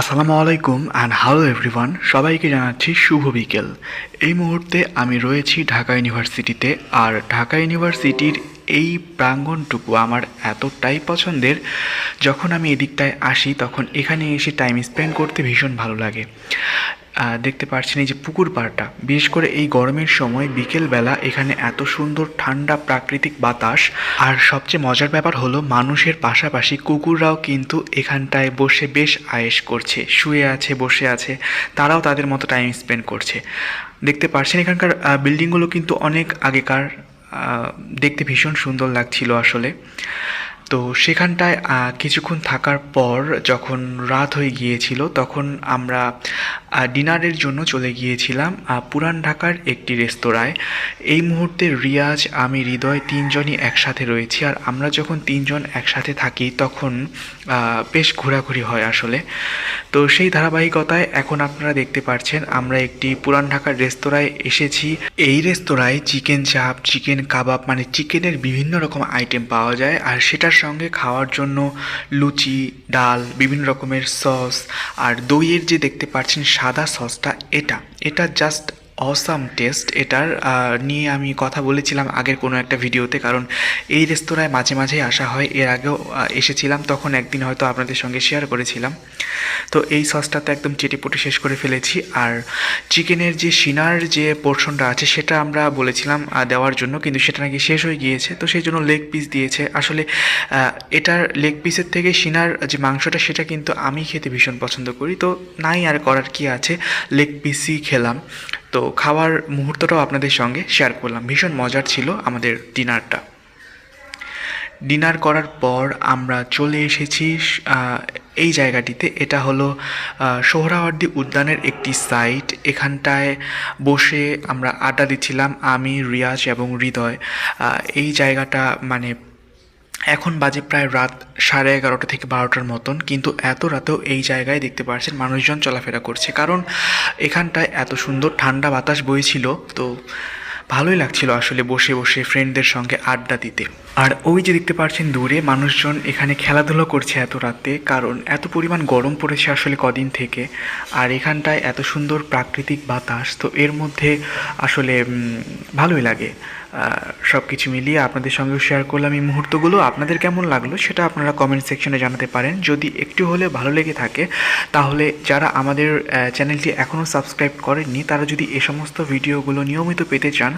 আসসালামু আলাইকুম and hello everyone সবাইকে জানাচ্ছি শুভ বিকেল। এই মুহূর্তে আমি রয়েছি ঢাকা ইউনিভার্সিটিতে, আর ঢাকা ইউনিভার্সিটির এই প্রাঙ্গণটুকু আমার এতটাই পছন্দের, যখন আমি এদিকটায় আসি তখন এখানে এসে টাইম স্পেন্ড করতে ভীষণ ভালো লাগে। দেখতে পাচ্ছেন এই যে পুকুর পাড়টা। বিশেষ করে এই গরমের সময় বিকেলবেলা এখানে এত সুন্দর ঠান্ডা প্রাকৃতিক বাতাস। আর সবচেয়ে মজার ব্যাপার হলো মানুষের পাশাপাশি কুকুররাও কিন্তু এখানটায় বসে বেশ আয়েশ করছে, শুয়ে আছে, বসে আছে। তারাও তাদের মতো টাইম স্পেন্ড করছে। দেখতে পাচ্ছেন এখানকার বিল্ডিংগুলো কিন্তু অনেক আগেকার দেখতে ভীষণ সুন্দর লাগছিল আসলে। তো সেখানটায় কিছুক্ষণ থাকার পর যখন রাত হয়ে গিয়েছিল, তখন আমরা ডিনারের জন্য চলে গিয়েছিলাম পুরান ঢাকার একটি রেস্তোরাঁয়। এই মুহূর্তে রিয়াজ আমি হৃদয় তিনজনই একসাথে রয়েছি, আর আমরা যখন তিনজন একসাথে থাকি তখন বেশ ঘোরাঘুরি হয় আসলে। তো সেই ধারাবাহিকতায় এখন আপনারা দেখতে পাচ্ছেন আমরা একটি পুরান ঢাকার রেস্তোরাঁয় এসেছি। এই রেস্তোরাঁয় চিকেন চাপ, চিকেন কাবাব মানে চিকেনের বিভিন্ন রকম আইটেম পাওয়া যায়, আর সেটার সঙ্গে খাওয়ার জন্য লুচি, ডাল, বিভিন্ন রকমের সস, আর দইয়ের যে দেখতে পাচ্ছেন সাদা সসটা এটা এটা জাস্ট অসাম টেস্ট এটার নিয়ে আমি কথা বলেছিলাম আগের কোনো একটা ভিডিওতে, কারণ এই রেস্তোরাঁয় মাঝে মাঝেই আসা হয়। এর আগেও এসেছিলাম, তখন একদিন হয়তো আপনাদের সঙ্গে শেয়ার করেছিলাম। তো এই সসটাতে একদম চেটেপুটে শেষ করে ফেলেছি। আর চিকেনের যে সিনার যে পোর্শনটা আছে, সেটা আমরা বলেছিলাম দেওয়ার জন্য, কিন্তু সেটা নাকি শেষ হয়ে গিয়েছে। তো সেই জন্য লেগ পিস দিয়েছে। আসলে এটার লেগ পিসের থেকে সিনার যে মাংসটা, সেটা কিন্তু আমি খেতে ভীষণ পছন্দ করি। তো নাই আর করার কি আছে? লেগ পিসই খেলাম। তো খাওয়ার মুহূর্তটাও আপনাদের সঙ্গে শেয়ার করলাম। ভীষণ মজার ছিল আমাদের ডিনারটা ডিনার করার পর আমরা চলে এসেছি এই জায়গাটিতে। এটা হলো সোহরাওয়ার্দী উদ্যানের একটি সাইট এখানটায় বসে আমরা আড্ডা দিচ্ছিলাম আমি, রিয়াজ এবং হৃদয়। এই জায়গাটা মানে এখন বাজে প্রায় রাত সাড়ে এগারোটা থেকে বারোটার মতন, কিন্তু এত রাতেও এই জায়গায় দেখতে পাচ্ছেন মানুষজন চলাফেরা করছে। কারণ এখানটায় এত সুন্দর ঠান্ডা বাতাস বইছিল, তো ভালোই লাগছিল আসলে বসে বসে ফ্রেন্ডদের সঙ্গে আড্ডা দিতে। আর ওই যে দেখতে পাচ্ছেন দূরে মানুষজন এখানে খেলাধুলো করছে এত রাতে, কারণ এত পরিমাণ গরম পড়েছে আসলে কদিন থেকে, আর এখানটায় এত সুন্দর প্রাকৃতিক বাতাস, তো এর মধ্যে আসলে ভালোই লাগে। সব কিছু মিলিয়ে আপনাদের সঙ্গেও শেয়ার করলাম এই মুহূর্তগুলো। আপনাদের কেমন লাগল সেটা আপনারা কমেন্ট সেকশনে জানাতে পারেন। যদি একটু হলে ভালো লেগে থাকে, তাহলে যারা আমাদের চ্যানেলটি এখনও সাবস্ক্রাইব করেননি, তারা যদি এ সমস্ত ভিডিওগুলো নিয়মিত পেতে চান,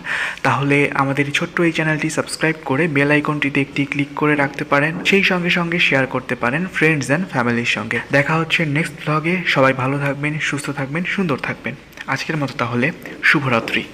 তাহলে আমাদের ছোট্ট এই চ্যানেলটি সাবস্ক্রাইব করে বেল আইকনটিতে একটি ক্লিক করে রাখতে পারেন, সেই সঙ্গে সঙ্গে শেয়ার করতে পারেন ফ্রেন্ডস অ্যান্ড ফ্যামিলির সঙ্গে। দেখা হচ্ছে নেক্সট ব্লগে সবাই ভালো থাকবেন, সুস্থ থাকবেন, সুন্দর থাকবেন। আজকের মতো তাহলে, শুভরাত্রি।